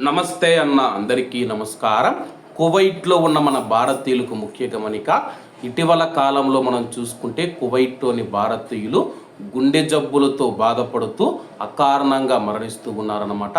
నమస్తే అన్న అందరికీ నమస్కారం. కువైట్లో ఉన్న మన భారతీయులకు ముఖ్య గమనిక ఇటీవల కాలంలో మనం చూసుకుంటే కువైట్లోని భారతీయులు గుండె జబ్బులతో బాధపడుతూ అకారణంగా మరణిస్తూ ఉన్నారన్నమాట.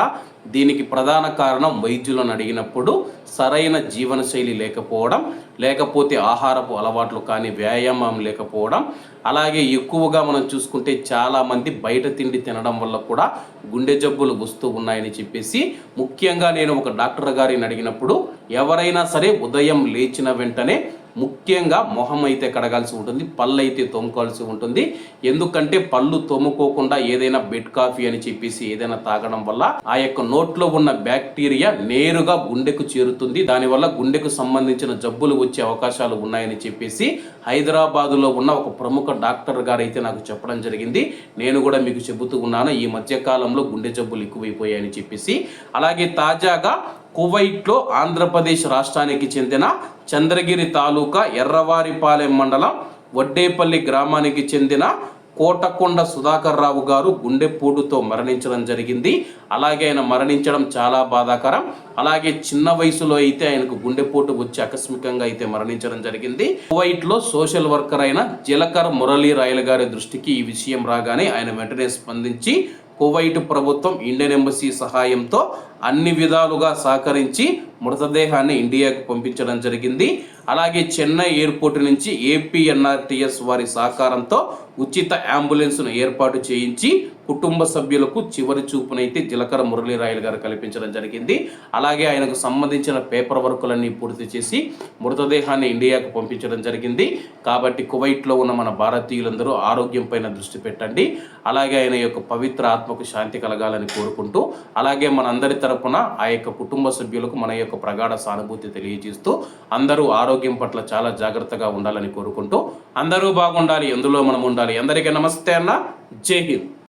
దీనికి ప్రధాన కారణం వైద్యులను అడిగినప్పుడు సరైన జీవనశైలి లేకపోవడం లేకపోతే ఆహారపు అలవాట్లు కానీ వ్యాయామం లేకపోవడం అలాగే ఎక్కువగా మనం చూసుకుంటే చాలామంది బయట తిండి తినడం వల్ల కూడా గుండె జబ్బులు వస్తూ ఉన్నాయని చెప్పేసి ముఖ్యంగా నేను ఒక డాక్టర్ గారిని అడిగినప్పుడు ఎవరైనా సరే ఉదయం లేచిన వెంటనే ముఖ్యంగా మొహం అయితే కడగాల్సి ఉంటుంది పళ్ళు అయితే తోముకోవాల్సి ఉంటుంది. ఎందుకంటే పళ్ళు తోముకోకుండా ఏదైనా బెడ్ కాఫీ అని చెప్పేసి ఏదైనా తాగడం వల్ల ఆ యొక్క నోట్లో ఉన్న బ్యాక్టీరియా నేరుగా గుండెకు చేరుతుంది. దానివల్ల గుండెకు సంబంధించిన జబ్బులు వచ్చే అవకాశాలు ఉన్నాయని చెప్పేసి హైదరాబాదులో ఉన్న ఒక ప్రముఖ డాక్టర్ గారు అయితే నాకు చెప్పడం జరిగింది. నేను కూడా మీకు చెబుతూ ఉన్నాను ఈ మధ్యకాలంలో గుండె జబ్బులు ఎక్కువైపోయాయని చెప్పేసి. అలాగే తాజాగా కువైట్లో ఆంధ్రప్రదేశ్ రాష్ట్రానికి చెందిన చంద్రగిరి తాలూకా ఎర్రవారిపాలెం మండలం వడ్డేపల్లి గ్రామానికి చెందిన కోటకొండ సుధాకర్ రావు గారు గుండెపోటుతో మరణించడం జరిగింది. అలాగే ఆయన మరణించడం చాలా బాధాకరం. అలాగే చిన్న వయసులో అయితే ఆయనకు గుండెపోటు వచ్చి ఆకస్మికంగా అయితే మరణించడం జరిగింది. కువైట్లో సోషల్ వర్కర్ అయిన జిలకర్ మురళీ రాయల గారి దృష్టికి ఈ విషయం రాగానే ఆయన వెంటనే స్పందించి కువైట్ ప్రభుత్వం ఇండియన్ ఎంబసీ సహాయంతో అన్ని విధాలుగా సహకరించి మృతదేహాన్ని ఇండియాకు పంపించడం జరిగింది. అలాగే చెన్నై ఎయిర్పోర్ట్ నుంచి ఏపీఎన్ఆర్టీఎస్ వారి సహకారంతో ఉచిత అంబులెన్స్ను ఏర్పాటు చేయించి కుటుంబ సభ్యులకు చివరి చూపునైతే జిలకర మురళీరాయలు గారు కల్పించడం జరిగింది. అలాగే ఆయనకు సంబంధించిన పేపర్ వర్కులన్నీ పూర్తి చేసి మృతదేహాన్ని ఇండియాకు పంపించడం జరిగింది. కాబట్టి కువైట్లో ఉన్న మన భారతీయులందరూ ఆరోగ్యం పైన దృష్టి పెట్టండి. అలాగే ఆయన యొక్క పవిత్ర ఆత్మకు శాంతి కలగాలని కోరుకుంటూ అలాగే మనందరి తరపున ఆ యొక్క కుటుంబ సభ్యులకు మన యొక్క ప్రగాఢ సానుభూతి తెలియజేస్తూ అందరూ ఆరోగ్యం పట్ల చాలా జాగ్రత్తగా ఉండాలని కోరుకుంటూ అందరూ బాగుండాలి ఎందులో మనం ఉండాలి? అందరికీ నమస్తే అన్న. జై హింద్.